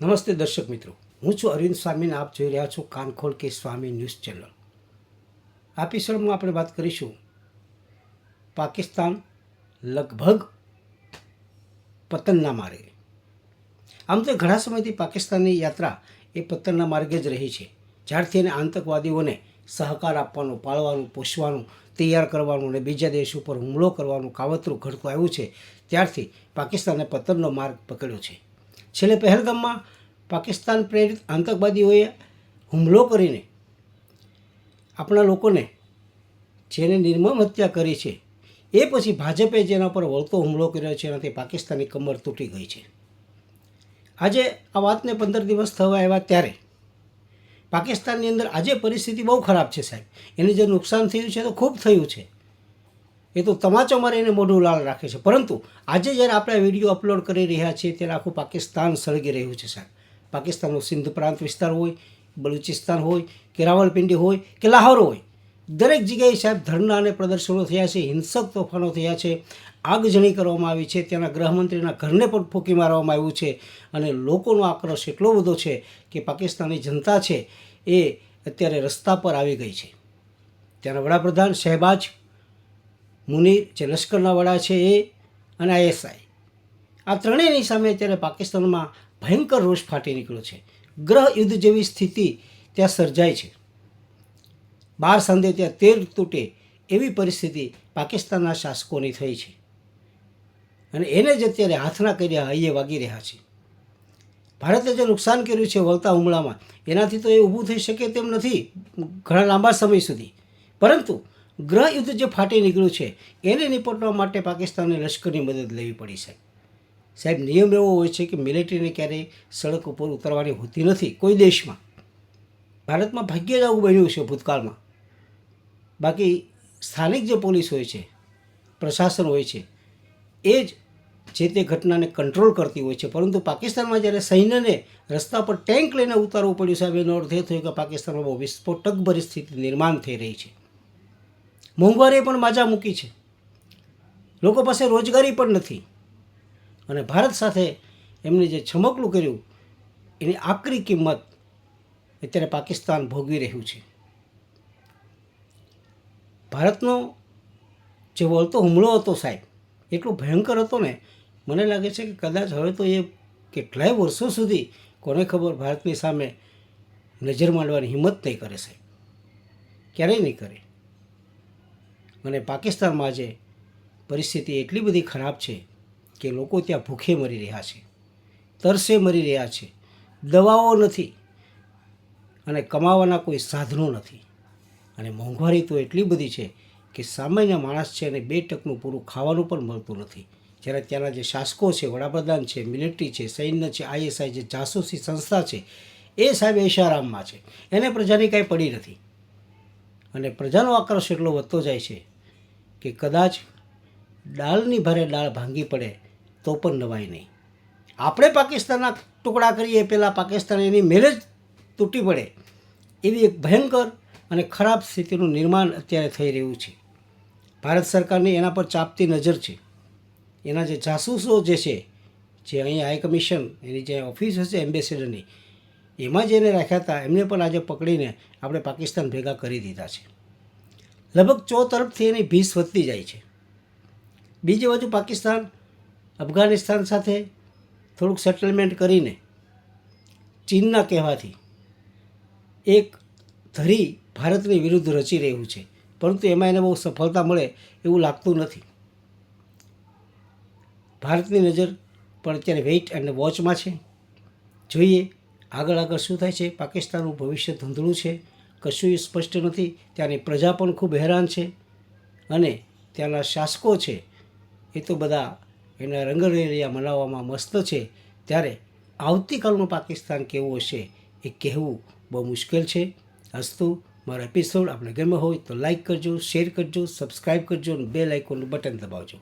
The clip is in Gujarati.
નમસ્તે દર્શક મિત્રો. હું છું અરવિંદ સ્વામીને આપ જોઈ રહ્યા છો કાનખોલ કે સ્વામી ન્યૂઝ ચેનલ. આ એપિસોડમાં આપણે વાત કરીશું પાકિસ્તાન લગભગ પતનના માર્ગે. આમ તો ઘણા સમયથી પાકિસ્તાનની યાત્રા એ પતનના માર્ગે જ રહી છે. જ્યારથી એને આતંકવાદીઓને સહકાર આપવાનું, પાળવાનું, પોષવાનું, તૈયાર કરવાનું અને બીજા દેશ ઉપર હુમલો કરવાનું કાવતરું ઘડતું આવ્યું છે, ત્યારથી પાકિસ્તાને પતનનો માર્ગ પકડ્યો છે. છેલ્લે પહેલગામમાં પાકિસ્તાન પ્રેરિત આતંકવાદીઓએ હુમલો કરીને આપણા લોકોને જેને નિર્મમ હત્યા કરી છે, એ પછી ભાજપે જેના પર વળતો હુમલો કર્યો છે, એનાથી પાકિસ્તાનની કમર તૂટી ગઈ છે. આજે આ વાતને પંદર દિવસ થવા આવ્યા ત્યારે પાકિસ્તાનની અંદર આજે પરિસ્થિતિ બહુ ખરાબ છે સાહેબ. એને જે નુકસાન થયું છે તો ખૂબ થયું છે. એ તો તમાચો મારે એને મોઢું લાલ રાખે છે. પરંતુ આજે જ્યારે આપણે વીડિયો અપલોડ કરી રહ્યા છીએ ત્યારે આખું પાકિસ્તાન સળગી રહ્યું છે સાહેબ. પાકિસ્તાનનો સિંધ પ્રાંત વિસ્તાર હોય, બલુચિસ્તાન હોય, કે રાવલપિંડી હોય, કે લાહોર હોય, દરેક જગ્યાએ સાહેબ ધરના અને પ્રદર્શનો થયા છે, હિંસક તોફાનો થયા છે આગજણી કરવામાં આવી છે, ત્યાંના ગૃહમંત્રીના ઘરને પણ ફૂંકી મારવામાં આવ્યું છે અને લોકોનો આક્રોશ એટલો બધો છે કે પાકિસ્તાનની જનતા છે એ અત્યારે રસ્તા પર આવી ગઈ છે. ત્યાંના વડાપ્રધાન શહેબાજ મુનીર જે લશ્કરના વડા છે એ અને આઈએસઆઈ. આ ત્રણેયની સામે અત્યારે પાકિસ્તાનમાં ભયંકર રોષ ફાટી નીકળ્યો છે. ગ્રહ યુદ્ધ જેવી સ્થિતિ ત્યાં સર્જાય છે. બાર સાંધે ત્યાં તેર તૂટે એવી પરિસ્થિતિ પાકિસ્તાનના શાસકોની થઈ છે. અને એને જ અત્યારે હાથના કર્યા હૈયે વાગી રહ્યા છે. ભારતે જે નુકસાન કર્યું છે વળતા હુમલામાં, એનાથી તો એ ઊભું થઈ શકે તેમ નથી ઘણા લાંબા સમય સુધી. પરંતુ ગ્રહ યુદ્ધ જે ફાટી નીકળ્યું છે, એને નિપટવા માટે પાકિસ્તાનને લશ્કરની મદદ લેવી પડી છે સાહેબ, નિયમ એવો હોય છે કે મિલિટરીને ક્યારેય સડક ઉપર ઉતરવાની હોતી નથી, કોઈ દેશમાં. ભારતમાં ભાગ્ય જ આવું બન્યું છે ભૂતકાળમાં. બાકી સ્થાનિક જે પોલીસ હોય છે, પ્રશાસન હોય છે, એ જ જે તે ઘટનાને કંટ્રોલ કરતી હોય છે. પરંતુ પાકિસ્તાનમાં જ્યારે સૈન્યને રસ્તા પર ટેન્ક લઈને ઉતારવું પડ્યું સાહેબ, એનો અર્થ એ થયો કે પાકિસ્તાનમાં બહુ વિસ્ફોટક પરિસ્થિતિ નિર્માણ થઈ રહી છે. મોંઘવારીએ પણ માજા મૂકી છે. લોકો પાસે રોજગારી પણ નથી. અને ભારત સાથે એમને જે છમકલું કર્યું, એની આકરી કિંમત અત્યારે પાકિસ્તાન ભોગવી રહ્યું છે. ભારતનો જે વળતો હુમલો હતો સાહેબ, એટલો ભયંકર હતો ને, મને લાગે છે કે કદાચ હવે તો એ કેટલાય વર્ષો સુધી કોને ખબર ભારતની સામે નજર માંડવાની હિંમત નહીં કરે સાહેબ. ક્યારેય નહીં કરે. અને પાકિસ્તાનમાં આજે પરિસ્થિતિ એટલી બધી ખરાબ છે કે લોકો ત્યાં ભૂખે મરી રહ્યા છે, તરસે મરી રહ્યા છે, દવાઓ નથી અને કમાવાના કોઈ સાધનો નથી. અને મોંઘવારી તો એટલી બધી છે કે સામાન્ય માણસ છે અને બે ટકનું પૂરું ખાવાનું પણ મળતું નથી. જ્યારે ત્યાંના જે શાસકો છે, વડાપ્રધાન છે, મિલિટરી છે, સૈન્ય છે, આઈએસઆઈ જે જાસૂસી સંસ્થા છે, એ સાહેબ એશારામમાં છે. એને પ્રજાની કાંઈ પડી નથી. અને પ્રજાનો આક્રોશ એટલો વધતો જાય છે કે કદાચ દાળની ભારે દાળ ભાંગી પડે તો પણ નવાય નહીં. આપણે પાકિસ્તાનના ટુકડા કરીએ પહેલાં પાકિસ્તાન એની મેરેજ તૂટી પડે એવી એક ભયંકર અને ખરાબ સ્થિતિનું નિર્માણ અત્યારે થઈ રહ્યું છે. ભારત સરકારની એના પર ચાપતી નજર છે. એના જે જાસૂસો જે છે, જે અહીંયા હાઈ કમિશન એની જે ઓફિસ હશે, એમ્બેસેડરની એમાં જેને રાખ્યા હતા, એમને પણ આજે પકડીને આપણે પાકિસ્તાન ભેગા કરી દીધા છે. લગભગ ચો તરફથી એની ભીસ વધતી જાય છે. બીજી બાજુ પાકિસ્તાન અફઘાનિસ્તાન સાથે થોડુંક સેટલમેન્ટ કરીને ચીનના કહેવાથી એક ધરી ભારતની વિરુદ્ધ રચી રહ્યું છે, પરંતુ એમાં એને બહુ સફળતા મળે એવું લાગતું નથી. ભારતની નજર પણ અત્યારે વેઇટ અને વોચમાં છે. જોઈએ આગળ આગળ શું થાય છે? પાકિસ્તાનનું ભવિષ્ય ધૂંધળું છે. કશું સ્પષ્ટ નથી. ત્યાંની પ્રજા પણ ખૂબ હેરાન છે. અને ત્યાંના શાસકો છે, એ તો બધા એના રંગરેલિયા મનાવવામાં મસ્ત છે. ત્યારે આવતીકાલનું પાકિસ્તાન કેવું હશે એ કહેવું બહુ મુશ્કેલ છે. હસ્તુ મારો એપિસોડ આપણે ગમ્યો હોય તો લાઈક કરજો શેર કરજો સબસ્ક્રાઈબ કરજો અને બે લાઇકોનું બટન દબાવજો.